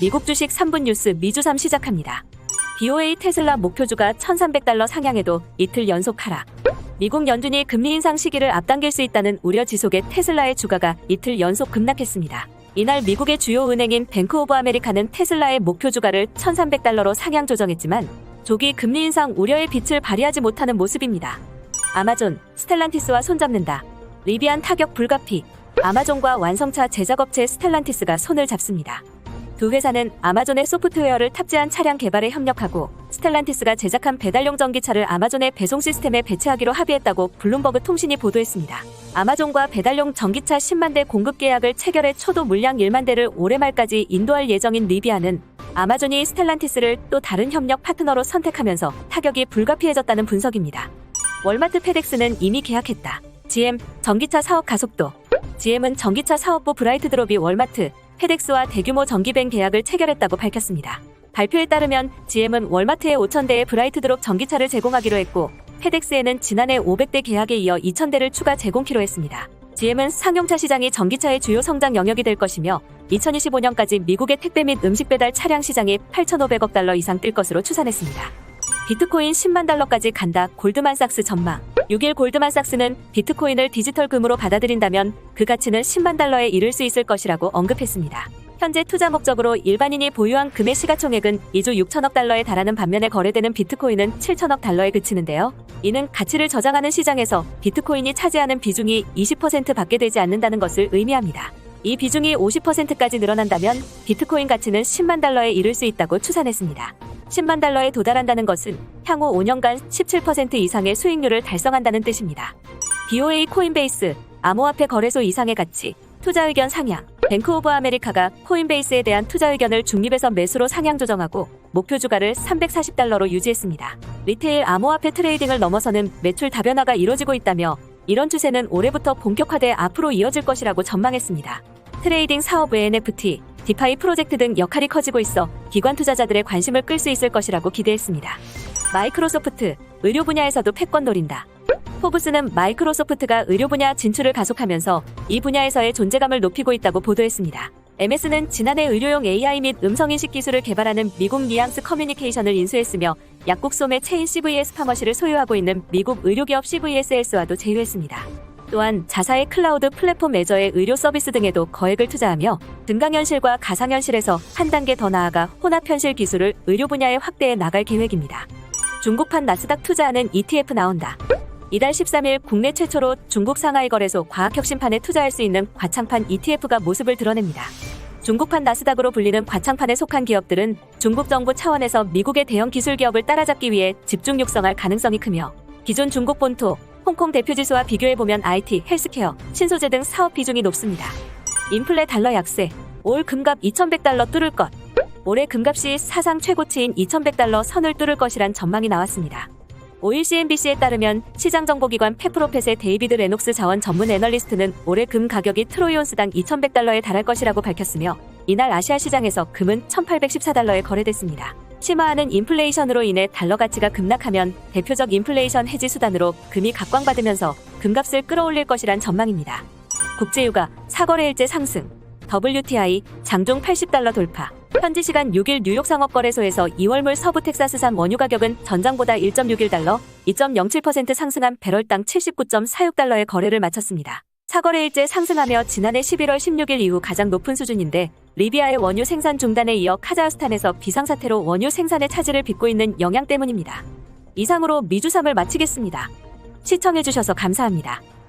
미국 주식 3분 뉴스 미주삼 시작합니다. BOA 테슬라 목표주가 1,300달러 상향에도 이틀 연속 하락. 미국 연준이 금리 인상 시기를 앞당길 수 있다는 우려 지속에 테슬라의 주가가 이틀 연속 급락했습니다. 이날 미국의 주요 은행인 뱅크 오브 아메리카는 테슬라의 목표 주가를 1,300달러로 상향 조정했지만 조기 금리 인상 우려의 빛을 발휘하지 못하는 모습입니다. 아마존, 스텔란티스와 손잡는다. 리비안 타격 불가피. 아마존과 완성차 제작업체 스텔란티스가 손을 잡습니다. 두 회사는 아마존의 소프트웨어를 탑재한 차량 개발에 협력하고 스텔란티스가 제작한 배달용 전기차를 아마존의 배송 시스템에 배치하기로 합의했다고 블룸버그 통신이 보도했습니다. 아마존과 배달용 전기차 10만 대 공급 계약을 체결해 초도 물량 1만 대를 올해 말까지 인도할 예정인 리비아는 아마존이 스텔란티스를 또 다른 협력 파트너로 선택하면서 타격이 불가피해졌다는 분석입니다. 월마트 페덱스는 이미 계약했다. GM 전기차 사업 가속도 GM은 전기차 사업부 브라이트 드롭이 월마트, 페덱스와 대규모 전기밴 계약을 체결했다고 밝혔습니다. 발표에 따르면 GM은 월마트에 5,000대의 브라이트 드롭 전기차를 제공하기로 했고 페덱스에는 지난해 500대 계약에 이어 2,000대를 추가 제공키로 했습니다. GM은 상용차 시장이 전기차의 주요 성장 영역이 될 것이며 2025년까지 미국의 택배 및 음식 배달 차량 시장이 8,500억 달러 이상 뛸 것으로 추산했습니다. 비트코인 10만 달러까지 간다 골드만삭스 전망 6일 골드만삭스는 비트코인을 디지털 금으로 받아들인다면 그 가치는 10만 달러에 이를 수 있을 것이라고 언급했습니다. 현재 투자 목적으로 일반인이 보유한 금의 시가총액은 2조 6천억 달러에 달하는 반면에 거래되는 비트코인은 7천억 달러에 그치는데요. 이는 가치를 저장하는 시장에서 비트코인이 차지하는 비중이 20% 밖에 되지 않는다는 것을 의미합니다. 이 비중이 50%까지 늘어난다면 비트코인 가치는 10만 달러에 이를 수 있다고 추산했습니다. 10만 달러에 도달한다는 것은 향후 5년간 17% 이상의 수익률을 달성한다는 뜻입니다. BOA 코인베이스, 암호화폐 거래소 이상의 가치, 투자 의견 상향. 뱅크 오브 아메리카가 코인베이스에 대한 투자 의견을 중립에서 매수로 상향 조정하고 목표 주가를 340달러로 유지했습니다. 리테일 암호화폐 트레이딩을 넘어서는 매출 다변화가 이뤄지고 있다며 이런 추세는 올해부터 본격화돼 앞으로 이어질 것이라고 전망했습니다. 트레이딩 사업 외 NFT, 디파이 프로젝트 등 역할이 커지고 있어 기관 투자자들의 관심을 끌 수 있을 것이라고 기대했습니다. 마이크로소프트, 의료 분야에서도 패권 노린다. 포브스는 마이크로소프트가 의료 분야 진출을 가속하면서 이 분야에서의 존재감을 높이고 있다고 보도했습니다. MS는 지난해 의료용 AI 및 음성인식 기술을 개발하는 미국 니앙스 커뮤니케이션을 인수했으며 약국 소매 체인 CVS 파머시를 소유하고 있는 미국 의료기업 CVSS와도 제휴했습니다. 또한 자사의 클라우드 플랫폼 매저의 의료 서비스 등에도 거액을 투자하며 증강현실과 가상현실에서 한 단계 더 나아가 혼합현실 기술을 의료 분야에 확대해 나갈 계획입니다. 중국판 나스닥 투자하는 ETF 나온다. 이달 13일 국내 최초로 중국 상하이 거래소 과학혁신판에 투자할 수 있는 과창판 ETF가 모습을 드러냅니다. 중국판 나스닥으로 불리는 과창판에 속한 기업들은 중국 정부 차원에서 미국의 대형 기술 기업을 따라잡기 위해 집중 육성할 가능성이 크며 기존 중국 본토, 홍콩 대표 지수와 비교해보면 IT, 헬스케어, 신소재 등 사업 비중이 높습니다. 인플레 달러 약세, 올 금값 2,100달러 뚫을 것. 올해 금값이 사상 최고치인 2,100달러 선을 뚫을 것이란 전망이 나왔습니다. 5일 CNBC에 따르면 시장정보기관 페프로펫의 데이비드 레녹스 자원 전문 애널리스트는 올해 금 가격이 트로이 온스당 2,100달러에 달할 것이라고 밝혔으며 이날 아시아 시장에서 금은 1,814달러에 거래됐습니다. 심화하는 인플레이션으로 인해 달러 가치가 급락하면 대표적 인플레이션 해지 수단으로 금이 각광받으면서 금값을 끌어올릴 것이란 전망입니다. 국제유가 사거래일제 상승 WTI 장중 80달러 돌파 현지 시간 6일 뉴욕 상업거래소에서 2월물 서부 텍사스산 원유 가격은 전장보다 1.61달러, 2.07% 상승한 배럴당 79.46달러의 거래를 마쳤습니다. 사거래일제 상승하며 지난해 11월 16일 이후 가장 높은 수준인데 리비아의 원유 생산 중단에 이어 카자흐스탄에서 비상사태로 원유 생산의 차질을 빚고 있는 영향 때문입니다. 이상으로 미주삼을 마치겠습니다. 시청해주셔서 감사합니다.